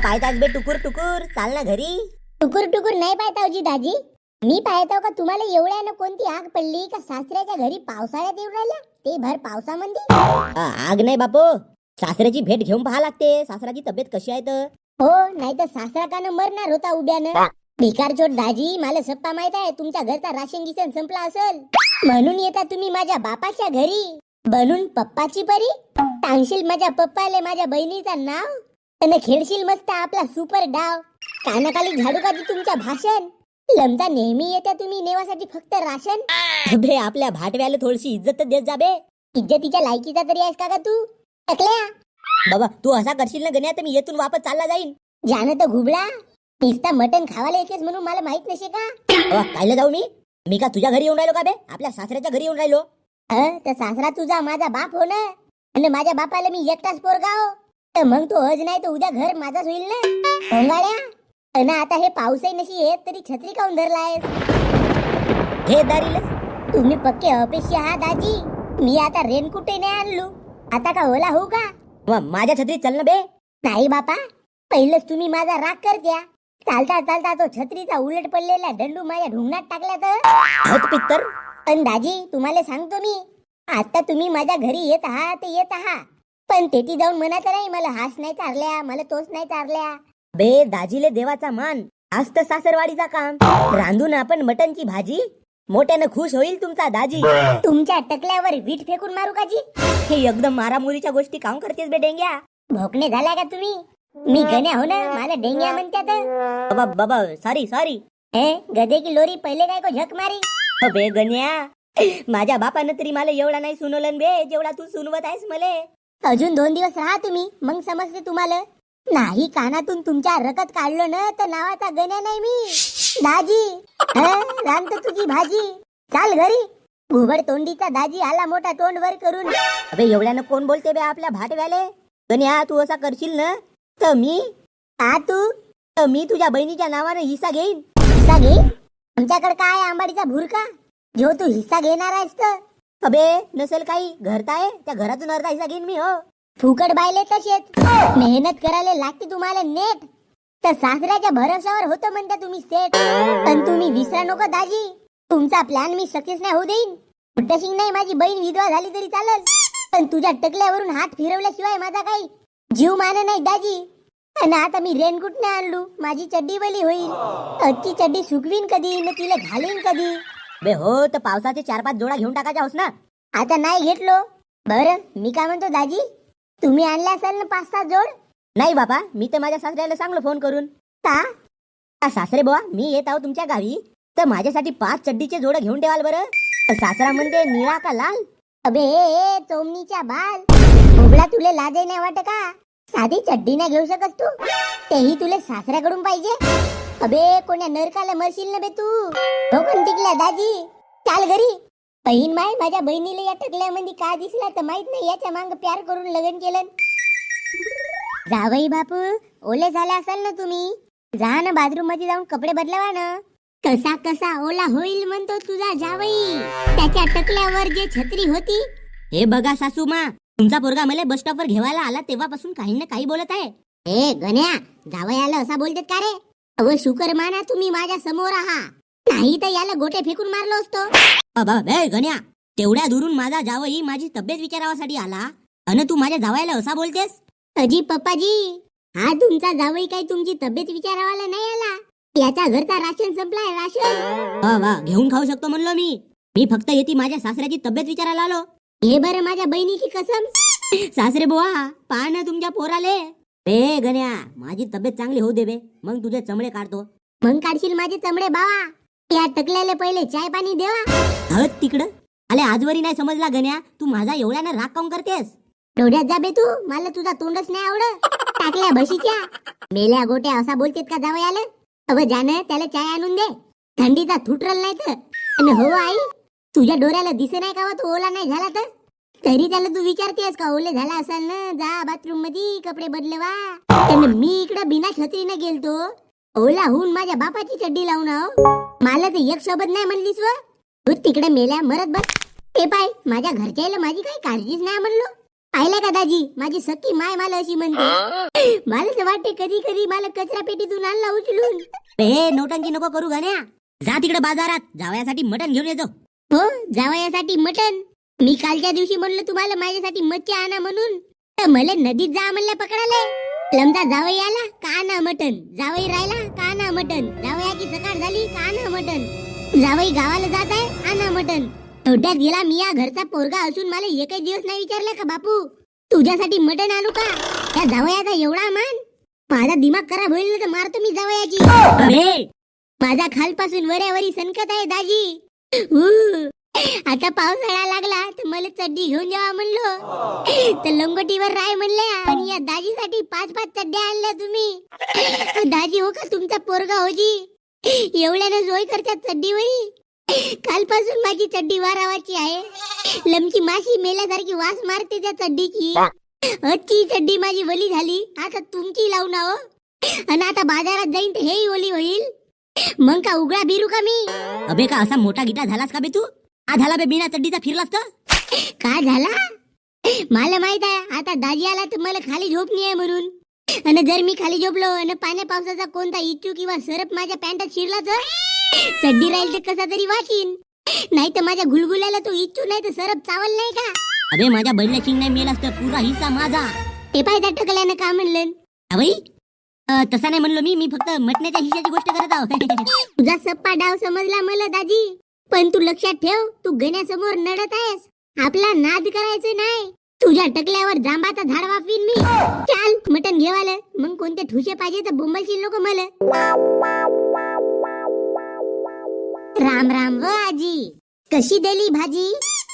पाहतास बे टुकुर टुकुर? चाल ना घरी. टुकुर टुकुर नाही पाहतावजी दाजी. मी पाहताव का तुम्हाला एवढ्यानं कोणती आग पडली का सासऱ्याच्या घरी पावसाळ्यात येऊन राहिल्या? ते भर पावसामध्ये आग नाही बापू. सासऱ्याची भेट घेऊन पाहा लागते. सासऱ्याची तब्येत कशी आहे तर? हो नाही तर सासरा कानं मरणार होता उद्यानं भिकार चोट दाजी मला सप्पा माहीत आहे तुमच्या घरचा राशन गिशन संपला असेल. म्हणून येता तुम्ही माझ्या बापाच्या घरी. बनून पप्पाची परी. सांगशील माझ्या पप्पाले माझ्या बहिणीचा नाव? आणि खेळशील मस्त आपला सुपर डाव. कानाखाली झाडू काढी तुमच्या भाषण. लमजा नेहमी येत्या तुम्ही नेवासाठी फक्त राशन. अबे आपल्या भाटव्याला थोडीशी इज्जत देत जाबे इज्जतीच्या लायकीचा तरी आहेस का तू? टकल्या बाबा तू असा करशील ना गण्या तर मी येथून वापस चालला जाईन. जाणं तर घुबडा. नुसता मटण खावायला येतेस म्हणून मला माहीत नसे का? बाबा कायला जाऊ मी? मी का तुझ्या घरी येऊन राहिलो का बे? आपल्या सासऱ्याच्या घरी येऊन राहिलो. तर सासरा तुझा माझा बाप हो ना? आणि माझ्या बापाला मी एकटाच पोरगा हो तर मग तो हज नाही तर उद्या घर माझाच होईल ना भोंगाड्या अन आता हे पाऊसही नशी येत तरी छत्री काऊन धरलाय हे दारील तुम्ही पक्के अपेक्षी आहात दाजी मी आता रेनकुटे नाही आणलो आता का ओला होऊ का माझ्या छत्री चल ना बे नाही बापा पहिलंच तुम्ही माझा राग कर द्या चालता चालता तो छत्रीचा उलट पडलेला दंडू माझ्या ढुंगणात टाकला तर पित्तर पण दाजी तुम्हाला सांगतो मी आता तुम्ही माझ्या घरी येत आहात येत आहात पण तेथे जाऊन म्हणायचं नाही मला हाच नाही चारल्या मला तोच नाही चारल्या. बे दाजीले देवाचा मान. आज तर सासरवाडीचा काम. रांधून आपण मटनची भाजी? मोठ्यानं खुश होईल तुमचा दाजी. तुमच्या टकल्यावर वीट फेकून मारू का जी? हे एकदम मारामुरीच्या गोष्टी काम करतेस बे डेंग्या? भोकणे झाला का तुम्ही? मी गण्या हो ना मला डेंग्या म्हणतात. बाबा बाबा सॉरी सॉरी हे गधे की लोरी पहिले काय को झक मारी? बे गण्या. माझ्या बापानं तरी मला एवढा नाही सुनवलं बे जेवढा तू सुनवत आहेस मले. अजून दोन दिवस राहा तुम्ही मग समजते तुम्हाला. नाही कानातून तुमच्या रकत काढलो ना तर नावाचा गण्या नाही मी. दाजी हं? तुझी भाजी. चाल घरी. घुबड तोंडीचा दाजी आला मोठा तोंड वर करून. अबे एवढ्यानं कोण बोलते बे आपल्या भाटव्याले? गण्या तू असा करशील ना? तर मी? आ तू? तर मी तुझ्या बहिणीच्या नावानं हिस्सा घेईन. हिस्सा घेईन? आमच्याकडे काय आहे आंबाडीचा भुरका? जो तू हिस्सा घेणार आहेस तर. अबे नसेल काही घरता आहे त्या घरातून अर्धा हिस्सा घेईन मी हो. फुकट बायले तसेच मेहनत करायला लागते तुम्हाला नेट. तर सासऱ्याच्या भरोशावर होतो म्हणता तुम्ही सेट पण तुम्ही विसरा नको दाजी. तुमचा प्लॅन मी सक्सेस नाही होऊ देईन. कुठ्याशिंग नाही माझी बहीण विधवा झाली तरी चालेल. पण तुझ्या टकल्यावरून हात फिरवल्याशिवाय माझा काही जीव मान नाही दाजी. आणि आता मी रेनकोट नाही आणलो? माझी चड्डी बली होईल. आजची चड्डी सुकवीन कधी न तिला घालीन कधी? बे हो तर पावसाचे चार पाच जोडा घेऊन टाकायच्या होस ना. आता नाही घेतलो. बरं मी काय म्हणतो दाजी? तुम्ही आणले असाल ना पाच सात जोड? नाही बाबा मी तर माझ्या सासऱ्याला सांगलो फोन करून. का? सासरे बुवा मी येत आहो तुमच्या गावी तर माझ्यासाठी पाच चड्डीचे जोड घेऊन ठेवाल बरं. तर सासरा म्हणते निळा का लाल? अबे चोमणीच्या बाल. भोबळा तुले लाजही नाही वाटत का? साधी चड्डी नाही घेऊ शकत तू. तेही तुले सासऱ्याकडून पाहिजे. अबे कोण्या नरकाला मरशील ना बे तू? ठोकून टिकला दाजी. चाल घरी. बहीण माय माझ्या बहिणीला या टकल्यामध्ये का दिसला तर माहीत नाही याच्या मांग प्यार करून लग्न केलं. जावई बापू ओले झाले असाल ना तुम्ही? जा ना बाथरूममध्ये जाऊन कपडे बदलावा ना. कसा कसा ओला होईल म्हणतो तुझा जावई. त्याच्या टकल्यावर जे छत्री होती. हे बघा सासू मा तुमचा पोरगा मला बस स्टॉपवर घेवायला आला तेव्हापासून काही ना काही बोलत आहे. ए गण्या आलं असा बोलतात का रे? अव शुकर माना तुम्ही माझ्यासमोर आहात नाही तर याला गोटे फेकून मारलो असतो. बे गण्या तेवढ्या दुरून माझा जावई माझी तब्येत विचारावासाठी आला. अन तू माझ्या जावयाला असा बोलतेस? अजी पप्पाजी हा तुमचा जावई काही तुमची तब्येत विचारावाला नाही आला? याच्या घरचा राशन संपलाय राशन. वा वा घेऊन खाऊ शकतो म्हणलो मी. मी फक्त येते माझ्या सासऱ्याची तब्येत विचारायला आलो. हे बरं माझ्या बहिणीची कसम. सासरे बुवा पहा ना तुमच्या पोराले. बे गण्या माझी तब्येत चांगली होऊ दे बे. मग तुझे चमडे काढतो. मग काढशील माझे चमडे बावा. या टकल्याला पहिले चाय पाणी देवा. हत तिकडं. अले आजवरी नाही समजला गण्या. तू माझा एवढ्यानं राग काऊन करतेस? डोळ्यात जा बे तू. मला तुझा तोंडच नाही आवडत. टाकल्या बशीच्या मेल्या गोट्या असा बोलतेत का जावयाला? अव जाणं त्याला चाय आणून दे. थंडीचा थुटरल नाही तर. आणि हो आई तुझ्या डोऱ्याला दिसे नाही का व? तो ओला नाही झाला तर? तरी त्याला तू विचारतेस का ओले झाला असेल ना? जा बाथरूममध्ये कपडे बदलवा. त्याने मी इकडं बिना छत्रीने गेलतो. ओला होऊन माझ्या बापाची चड्डी लावून आहो मला तर एक सोबत नाही म्हणलीस व. तू तिकडे मेल्या मरत बस. ते पाय माझ्या घरच्याला माझी काही काळजीच नाही म्हणलो. पाहिलं का दाजी? माझी सखी माय मला अशी म्हणते. मला तर वाटते कधी कधी मला कचरा पेटीतून आणला उचलून. हे नोटांची नको करू गाण्या. जा तिकडे बाजारात जावयासाठी मटण घेऊन येतो. हो जावयासाठी मटन मी कालच्या दिवशी म्हणलं तुम्हाला माझ्यासाठी मच्छी आणा म्हणून. तर मला नदीत जा म्हणलं पकडाले लमचा जावई आला का आणा मटन जावई राहिला का आणा मटन जावयाची सकाळ झाली का आणा मटन जावई गावाला जात आहे आणा मटन थोड्यात गेला मी या घरचा पोरगा असून मला एकही दिवस नाही विचारलं का बापू? तुझ्यासाठी मटन आणू का? त्या जावयाचा एवढा मान. माझा दिमाग खराब होईल तर मारतो मी जावयाची. माझा खालपासून वऱ्यावरी सनकत आहे दाजी. आता पावसाळा लागला तर मला चड्डी घेऊन जावा म्हणलो. तर लंगोटीवर राय म्हणले आणि या दाजीसाठी पाच पाच चड्ड्या आणल्या तुम्ही. दाजी हो का तुमचा पोरगा होजी एवढ्यानं जोय करतात चड्डीवरी? कालपासून माझी चड्डी वारावाची आहे. लमची माशी मेल्यासारखी वास मारते त्या चड्डीची. अच्छी चड्डी माझी वली झाली. आता तुमची लावून हो आणि आता बाजारात जाईन तर हेही ओली होईल. मग का उघडा बिरू का मी? अबे का असा मोठा गिटा झालास का बे तू? झाला बे बिना चड्डीचा फिरलास तर? का झाला? मला माहीत आहे आता दाजी आला तर मला खाली झोप नाही आहे म्हणून. आणि जर मी खाली झोपलो आणि पाण्या पावसाचा कोणता इच्छू किंवा सरप माझ्या पॅन्टात शिरला तर? चड्डी राहील तर कसा तरी वाचीन नाही तर माझ्या गुलगुल्याला तो इच्छू नाही तर सरप चावल नाही का? अबे माझ्या बैलल्या शिंग नाही मेलास तर पुरा हिस्सा माझा. ते पाय त्या टकल्यानं का म्हणलं? अवई तसा नाही म्हणलो मी मी फक्त मटण्याच्या हिश्याची गोष्ट करत आहो. तुझा सप्पा डाव समजला मला दाजी. पण तू लक्षात ठेव तू गण्यासमोर नडत आहेस. आपला नाद करायचं नाही. तुझ्या टकल्यावर जांबाचा झाड वापवीन मी. चाल मटन घेवाले मग कोणते ठुसे पाहिजे तर बोंबलशील नको मला. राम राम व आजी. कशी दिली भाजी?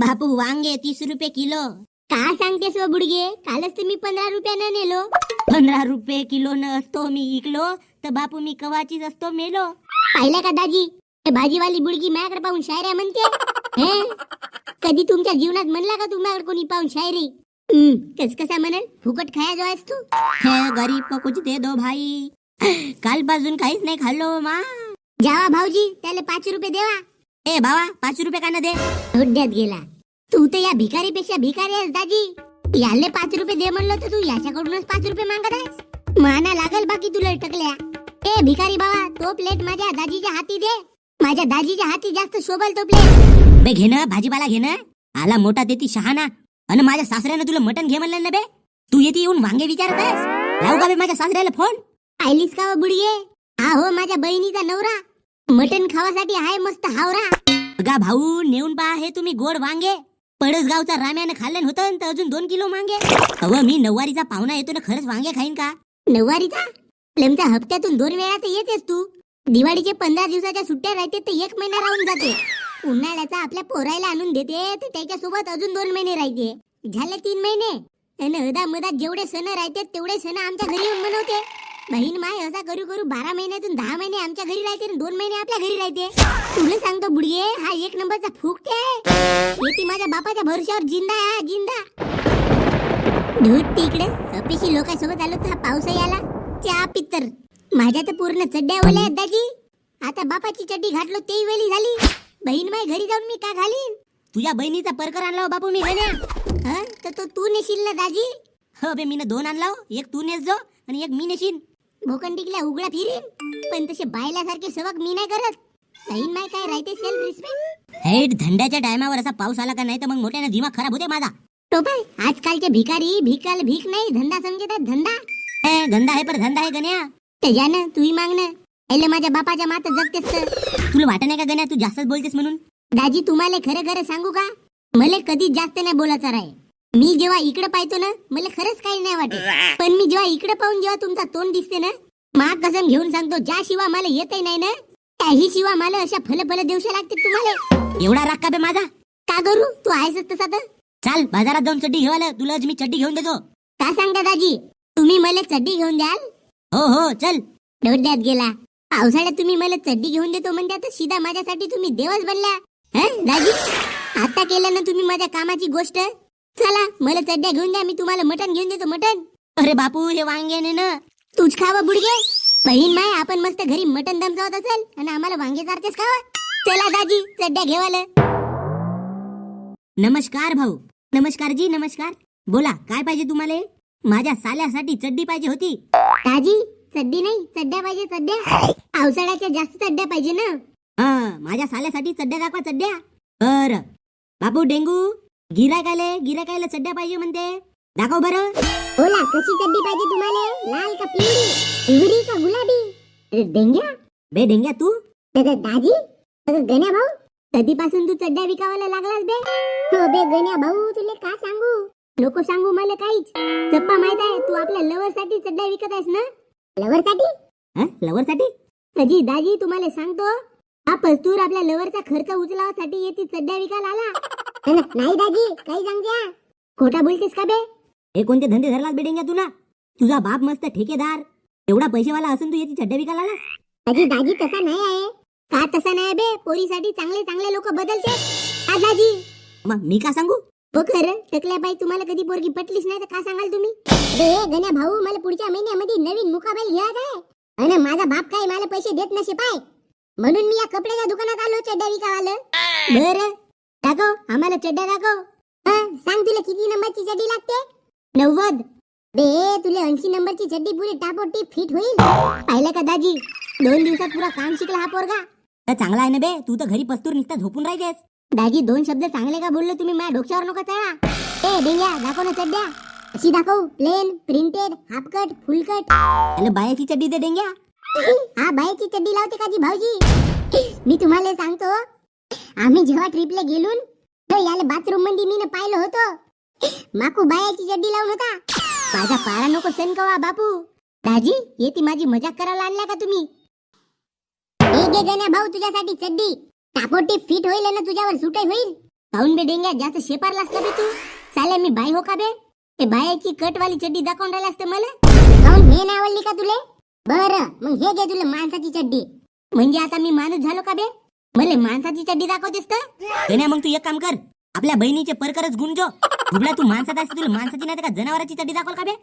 बापू वांगे तीस रुपये किलो. का सांगतेस व बुडगे? कालच तर मी पंधरा रुपयानं नेलो. पंधरा रुपये किलो न असतो मी इकलो तर बापू मी कवाचीच असतो मेलो. पाहिलं का दाजी? भाजीवाली बुडगी माझ्याकडे पाहून शायऱ्या म्हणते कधी तुमच्या जीवनात म्हणला का तुम्हाला कोणी पाहून शायरी? कस कसा म्हणेल फुकट खाया जो आहेस तू. गरीब को कुछ दे दो भाई कालपासून काहीच नाही खाल्लो मा. जावा भाऊजी त्याला पाच रुपये देवा. ए भावा पाच रुपये का न दे. धोड्यात गेला. तू तर या भिकारीपेक्षा भिकारी आहेस दाजी. याले पाच रुपये दे म्हणलं तर तू याच्याकडूनच पाच रुपये मागत आहेस. माना लागल बाकी तुला टकल्या. ए भिकारी बाबा तो प्लेट माझ्या दाजीच्या हाती दे. माझ्या दाजीच्या हाती जास्त शोभल तो प्लेट बे घेणं भाजीपाला घेणं आला मोठा देती शहाणा. अन माझ्या सासऱ्यानं तुला मटण घे म्हणलं ना बे. तू येते येऊन वांगे विचारत आहेस लावू का बे माझ्या सासऱ्याला फोन पाहिलीस का व बुडगे? हा हो माझ्या बहिणीचा नवरा. मटन खावासाठी आहे मस्त हावरा. गा भाऊ नेऊन पहा हे तुम्ही गोड वांगे. पडसगावचा राम्यानं खाल्लं होतं तर अजून दोन किलो मांगे. अव मी नऊवारीचा पाहुणा येतो ना खरंच वांगे खाईन का? नऊवारीचा? हप्त्यातून दोन वेळा तर येतेस तू. दिवाळीचे पंधरा दिवसाच्या सुट्ट्या राहते तर एक महिना राहून जाते. उन्हाळ्याचा आपल्या पोरायला आणून देते तर त्याच्यासोबत अजून दोन महिने राहते. झाले तीन महिने. आणि अदा मधात जेवढे सण राहते तेवढे सण आमच्या घरी येऊन मनवते बहीण माय असा करू करू बारा महिन्यातून दहा महिने आमच्या घरी राहते आणि दोन महिने आपल्या घरी राहते. तुला सांगतो बुडगे हा एक नंबरचा फुकटे. आहे येते माझ्या बापाच्या भरोश्यावर जिंदा आहे हा, जिंदा. धूत तिकडे. अपेशी लोकांसोबत आलो तर हा पावसाही आला. चहा पितर माझ्या तर पूर्ण चड्ड्या ओल्या आहेत दाजी. आता बापाची चड्डी घातलो तेही वेली झाली. बहीण माय घरी जाऊन मी का घालीन? तुझ्या बहिणीचा परकर आणला हो बापू मी. गण्या हं? तर तो तू नेशील ना दाजी. हो बे मीनं दोन आणला हो. एक तू नेस जो आणि एक मी नेशीन. टिकल्या उघडा फिरीन. पण तसे बायल्यासारखे सवक मी नाही करत. बहीण माय काय राहते सेल्फ रिस्पेक्ट हे धंद्याच्या टायमावर असा पाऊस आला का नाही तर मग मोठ्यानं दिमाग खराब होते माझा. टोपाय आजकालचे भिकारी भिकाल भीक नाही धंदा समजतात धंदा. हे धंदा आहे पर धंदा आहे गण्या. त्याच्यानं तूही मागणं पहिले माझ्या बापाच्या मात जगतेस तर. तुला वाटत नाही का गण्या तू जास्तच बोलतेस म्हणून? दाजी तुम्हाला खरं खरं सांगू का? मला कधीच जास्त नाही बोलायचं राय. मी जेव्हा इकडे पाहतो ना मला खरंच काही नाही वाटत. पण मी जेव्हा इकडे पाहून जेव्हा तुमचा तोंड दिसते ना मा कसम घेऊन सांगतो ज्या शिवा मला येतही नाही ना त्याही शिवा मला अशा फल फल देवशा लागते तुम्हाला. एवढा राग का बे माझा? का करू? तू आहेसच तसा तर. चाल बाजारात जाऊन चड्डी घेवायला तुला मी चड्डी घेऊन देतो. का सांगता दाजी? तुम्ही मला चड्डी घेऊन द्याल? हो हो चल. डोड्यात गेला. पावसाळ्यात तुम्ही मला चड्डी घेऊन देतो म्हणजे आता सीधा माझ्यासाठी तुम्ही देवच बनला. हं, दाजी? आता केलं ना तुम्ही माझ्या कामाची गोष्ट? चला मला चड्ड्या घेऊन द्या मी तुम्हाला मटण घेऊन देतो मटण. अरे बापू हे वांगे ने. तूच खावं बुडगे. बहीण माय आपण मस्त घरी मटण दमचावत असेल आणि आम्हाला वांगे चारतेस खावं. चला दाजी चड्ड्या घेवाल नमस्कार भाऊ. नमस्कार जी नमस्कार. बोला काय पाहिजे तुम्हाला? माझ्या साल्यासाठी चड्डी पाहिजे होती. दाजी चड्डी नाही चड्ड्या पाहिजे चड्ड्या. पावसाळ्याच्या जास्त चड्ड्या पाहिजे ना. हा माझ्या साल्यासाठी चड्ड्या दाखवा चड्ड्या. बर. बापू डेंगू गिरायकाले गिरायकायला चड्ड्या पाहिजे म्हणते. दाखव बरं. बोला कशी चड्डी पाहिजे तुम्हाला? लाल का पिवळी? पिवळी का गुलाबी? डेंग्या? बे डेंग्या तू? दाजी? गण्या भाऊ कधीपासून तू चड्ड्या विकावायला लागलास बे? हो बे गण्या भाऊ तुले का सांगू? नको सांगू मला काहीच. चप्पा माहीत आहे तू आपल्या लवर साठी चड्ड्या विकत आहेस ना? लवर साठी हा? लवरसाठी अजी दाजी तुम्हाला सांगतो. हा पस्तूर आपल्या लवरचा खर्च उचलावासाठी येते चड्ड्या विकायला आला. नाही दाजी काही सांगत्या खोटा बोलतेस का बे? हे कोणते धंदे धरलास बे डेंग्या तुला तुझा बाप मस्त ठेकेदार. एवढा पैसेवाला असून तू याची चड्ड्या विकायला आलास? अजी दाजी तसा नाही आहे. का तसा नाही बे? पोरीसाठी चांगले चांगले लोक बदलते दाजी? मग मी का सांगू? हो खरं? टकल्या बाई तुम्हाला कधी पोरगी पटलीच नाही तर का सांगाल तुम्ही? रे गण्या भाऊ मला पुढच्या महिन्यामध्ये नवीन मुकाबेल घ्यायचा आहे. आणि माझा बाप काय मला पैसे देत नसे पाय? म्हणून मी या कपड्याच्या दुकानात आलो चड्ड्या विकावाल. बर दाखव आम्हाला चड्ड्या दाखव. हा, सांग तुला किती नंबरची चड्डी लागते? नव्वद. बे तुला ऐंशी नंबरची चड्डी पुरी टापोटी फिट होईल. पाहिलं का दाजी? दोन दिवसात पुरा काम शिकला हा पोरगा. तर चांगला आहे ना बे तू तर घरी पस्तूर निघता झोपून राहिलेस दाजी दोन शब्द चांगले का बोललो तुम्ही? माझ्या डोक्यावर नका चढा. ए डेंग्या दाखव ना चड्ड्या. अशी दाखव. Plain printed half cut full cut त्याला बायाची चड्डी दे डेंग्या. हा बायची चड्डी लावते का जी भाऊजी? मी तुम्हाला सांगतो आम्ही जेव्हा ट्रिपला गेलून तर याला बाथरूममध्ये मी पाहिलं होतं. माकू बायाची चड्डी लावून होता. माझा पारा नको सण कवा बापू. दाजी येती माझी मजाक करायला आणल्या का तुम्ही? ए गे गण्या भाऊ तुझ्यासाठी चड्डी. टापोटी फिट होईल ना तुझ्यावर सुटे होईल. काऊन बे डेंग्या जास्त शेपारलास का बे तू. चाले मी बाय हो का बे? ते बायाची कटवाली चड्डी दाखवून राहिला तर मला. काऊन हे नाही आवडली का तुले? बर मग हे घे तुला माणसाची चड्डी. म्हणजे आता मी माणूस झालो का बे? मले माणसाची चड्डी दाखवतेस का? गण्या मग तू एक काम कर. आपल्या बहिणीचे परकरच गुंजो जुबला तू माणसात असते तुला माणसाची नाही का जनावराची चड्डी दाखवल का बे?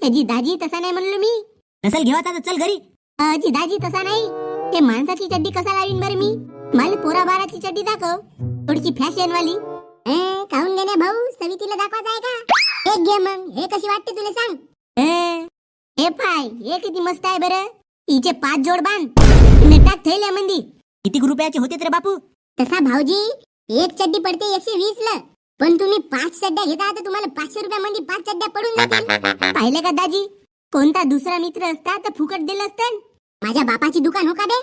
त्याची दाजी तसा नाही म्हणलो मी. नसल घेवाचा चल घरी. अजी दाजी तसा नाही. ते माणसाची चड्डी कसा लावीन बरं मी? मला पोरा बाराची चड्डी दाखव. थोडीशी फॅशन वाली. काऊन गेल्या भाऊ. सवितीला दाखवायचं आहे का? एक घे मग. हे कशी वाटते तुला सांग. ए, हे पाय. हे किती मस्त आहे बरं. हिचे पाच जोड बांध ने टाक थैल्या मंदी. किती रुपयाचे होते रे बापू? तसा भाऊजी एक चड्डी पडते एकशे वीस ला. पण तुम्ही पाच चड्ड्या घेता तर तुम्हाला पाचशे रुपयामध्ये पाच चड्ड्या पडून जातील. पाहिलं का दाजी? कोणता दुसरा मित्र असता तर फुकट दिलं असतं. माझ्या बापाची दुकान हो का बे?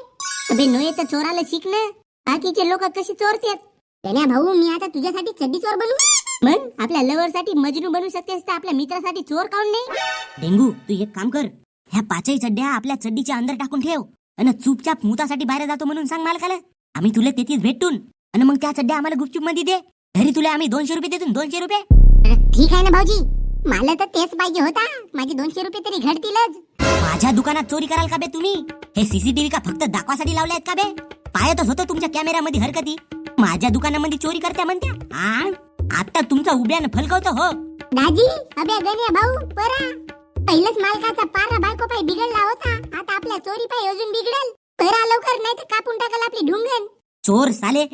अबे नोये तर चोराला शिकणं बाकीचे लोक कशी चोरतात? त्याने भाऊ मी आता तुझ्यासाठी चड्डी चोर बनू. मग? आपल्या लवर साठी मजनू बनू शकतेस तर आपल्या मित्रासाठी चोर काऊन नाही? डेंगू तू एक काम कर. ह्या पाचही चड्ड्या आपल्या चड्डीच्या अंदर टाकून ठेव आणि चुपचाप मुतासाठी बाहेर जातो म्हणून सांग मालकाला. आम्ही तुला तेथीच भेटून आणि मग त्या चड्ड्या आम्हाला गुपचूपमध्ये दे. घरी तुला आम्ही दोनशे रुपये देतो दोनशे रुपये. ठीक आहे ना भाऊजी. मला तर तेच पाहिजे होता. माझे दोनशे रुपये तरी घडतीलच. माझ्या दुकानात चोरी कराल का बे तुम्ही? हे सीसीटीव्ही का फक्त दाखवासाठी लावले आहेत का बे? पाहतच होतो तुमच्या कॅमेऱ्यामध्ये हरकती. माझ्या दुकानामध्ये चोरी करत्या म्हणत्या. आ? आता तुमचा उभ्यानं फलकवतो हो. दाजी अबे गण्या भाऊ परा. पहिलंच मालकाचा पारा बायको पाय बिघडला होता. आता आपल्या चोरी पाय अजून बिघडल. परा लवकर नाही तर कापून टाकल आपली ढुंगण. चोर साले.